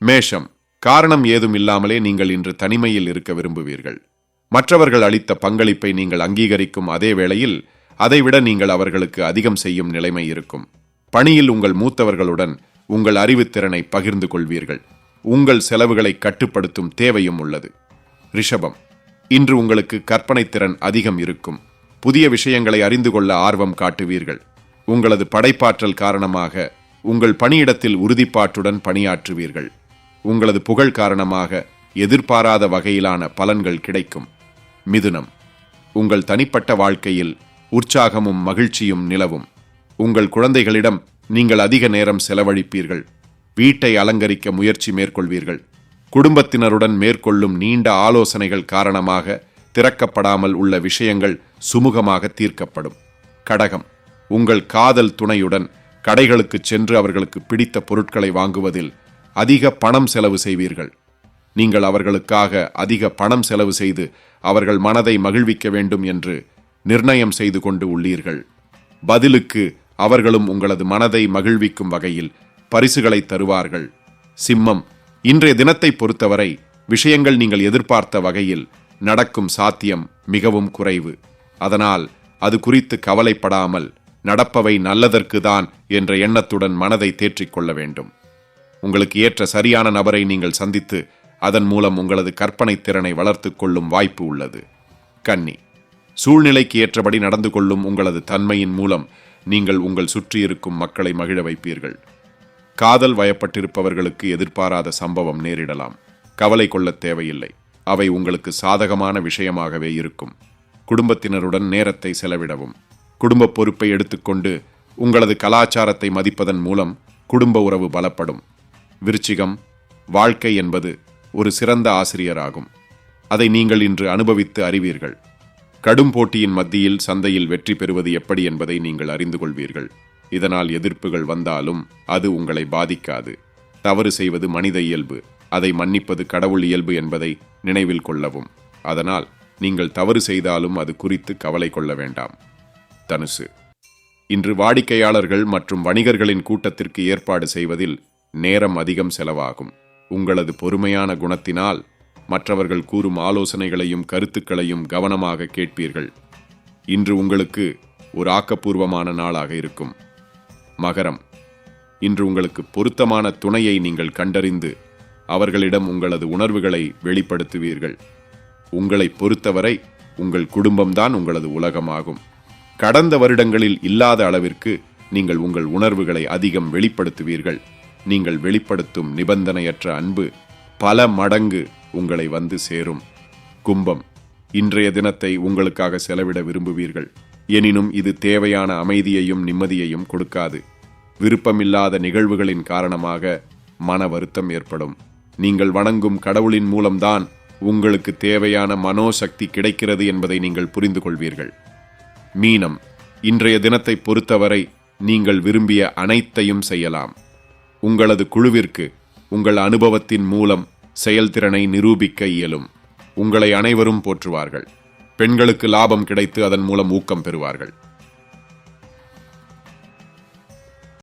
மேஷம் காரணம் ஏதும் இல்லாமலே நீங்கள் இன்று தனிமையில் இருக்க விரும்புவீர்கள். மற்றவர்கள் அளித்த பங்களிப்பை நீங்கள் அங்கீகரிக்கும் அதே வேளையில் அதைவிட நீங்கள் அவர்களுக்கு அதிகம் செய்யும் நிலைமை இருக்கும். பணியில் உங்கள் மூத்தவர்களுடன் உங்கள் அறிவுத்திறனை பகிர்ந்து கொள்வீர்கள். உங்கள் செலவுகளை கட்டுப்படுத்தும் தேவையும் உள்ளது. ரிஷபம் இன்று உங்களுக்கு கற்பனை திறன் அதிகம் இருக்கும். புதிய விஷயங்களை அறிந்து கொள்ள ஆர்வம் காட்டுவீர்கள். உங்களது படைப்பாற்றல் காரணமாக உங்கள் பணியிடத்தில் உறுதிப்பாட்டுடன் பணியாற்றுவீர்கள். உங்களது புகழ் காரணமாக எதிர்பாராத வகையிலான பலன்கள் கிடைக்கும். மிதுனம். உங்கள் தனிப்பட்ட வாழ்க்கையில் உற்சாகமும் மகிழ்ச்சியும் நிலவும். உங்கள் குழந்தைகளிடம் நீங்கள் அதிக நேரம் செலவழிப்பீர்கள். வீட்டை அலங்கரிக்க முயற்சி மேற்கொள்வீர்கள். குடும்பத்தினருடன் மேற்கொள்ளும் நீண்ட ஆலோசனைகள் காரணமாக திறக்கப்படாமல் உள்ள விஷயங்கள் சுமூகமாக தீர்க்கப்படும். கடகம். உங்கள் காதல் துணையுடன் கடைகளுக்கு சென்று அவர்களுக்கு பிடித்த பொருட்களை வாங்குவதில் அதிக பணம் செலவு செய்வீர்கள். நீங்கள் அவர்களுக்காக அதிக பணம் செலவு செய்து அவர்கள் மனதை மகிழ்விக்க வேண்டும் என்று நிர்ணயம் செய்து கொண்டு உள்ளீர்கள். பதிலுக்கு அவர்களும் உங்களது மனதை மகிழ்விக்கும் வகையில் பரிசுகளை தருவார்கள். சிம்மம் இன்றைய தினத்தை பொறுத்தவரை விஷயங்கள் நீங்கள் எதிர்பார்த்த வகையில் நடக்கும் சாத்தியம் மிகவும் குறைவு. அதனால் அது குறித்து கவலைப்படாமல் நடப்பவை நல்லதற்குதான் என்ற எண்ணத்துடன் மனதை தேற்றிக் கொள்ள வேண்டும். உங்களுக்கு ஏற்ற சரியான நபரை நீங்கள் சந்தித்து அதன் மூலம் உங்களது கற்பனை திறனை வளர்த்து கொள்ளும் வாய்ப்பு உள்ளது. கன்னி சூழ்நிலைக்கு ஏற்றபடி நடந்து கொள்ளும் உங்களது தன்மையின் மூலம் நீங்கள் உங்கள் சுற்றியிருக்கும் மக்களை மகிழ வைப்பீர்கள். காதல் வயப்பட்டிருப்பவர்களுக்கு எதிர்பாராத சம்பவம் நேரிடலாம். கவலை கொள்ளத் தேவையில்லை. அவை உங்களுக்கு சாதகமான விஷயமாகவே இருக்கும். குடும்பத்தினருடன் நேரத்தை செலவிடவும். குடும்ப பொறுப்பை எடுத்துக்கொண்டு உங்களது கலாச்சாரத்தை மதிப்பதன் மூலம் குடும்ப உறவு பலப்படும். விருச்சிகம் வாழ்க்கை என்பது ஒரு சிறந்த ஆசிரியராகும். அதை நீங்கள் இன்று அனுபவித்து அறிவீர்கள். கடும் போட்டியின் மத்தியில் சந்தையில் வெற்றி பெறுவது எப்படி என்பதை நீங்கள் அறிந்து கொள்வீர்கள். இதனால் எதிர்ப்புகள் வந்தாலும் அது உங்களை பாதிக்காது. தவறு செய்வது மனித இயல்பு. அதை மன்னிப்பது கடவுள் இயல்பு என்பதை நினைவில் கொள்ளவும். அதனால் நீங்கள் தவறு செய்தாலும் அது குறித்து கவலை கொள்ள வேண்டாம். தனுசு. இன்று வாடிக்கையாளர்கள் மற்றும் வணிகர்களின் கூட்டத்திற்கு ஏற்பாடு செய்வதில் நேரம் அதிகம் செலவாகும். உங்களது பொறுமையான குணத்தினால் மற்றவர்கள் கூறும் ஆலோசனைகளையும் கருத்துக்களையும் கவனமாக கேட்பீர்கள். இன்று உங்களுக்கு ஒரு ஆக்கப்பூர்வமான நாளாக இருக்கும். மகரம். இன்று உங்களுக்கு பொருத்தமான துணையை நீங்கள் கண்டறிந்து அவர்களிடம் உங்களது உணர்வுகளை வெளிப்படுத்துவீர்கள். உங்களை பொறுத்தவரை உங்கள் குடும்பம்தான் உங்களது உலகமாகும். கடந்த வருடங்களில் இல்லாத அளவிற்கு நீங்கள் உங்கள் உணர்வுகளை அதிகம் வெளிப்படுத்துவீர்கள். நீங்கள் வெளிப்படுத்தும் நிபந்தனையற்ற அன்பு பல மடங்கு உங்களை வந்து சேரும். கும்பம். இன்றைய தினத்தை உங்களுக்காக செலவிட விரும்புவீர்கள். எனினும் இது தேவையான அமைதியையும் நிம்மதியையும் கொடுக்காது. விருப்பமில்லாத நிகழ்வுகளின் காரணமாக மன வருத்தம் ஏற்படும். நீங்கள் வணங்கும் கடவுளின் மூலம்தான் உங்களுக்கு தேவையான மனோசக்தி கிடைக்கிறது என்பதை நீங்கள் புரிந்து கொள்வீர்கள் மீனம். இன்றைய தினத்தை பொறுத்தவரை நீங்கள் விரும்பிய அனைத்தையும் செய்யலாம். உங்களது குழுவிற்கு உங்கள் அனுபவத்தின் மூலம் செயல்திறனை நிரூபிக்க இயலும். உங்களை அனைவரும் போற்றுவார்கள். பெண்களுக்கு லாபம் கிடைத்து அதன் மூலம் ஊக்கம் பெறுவார்கள்.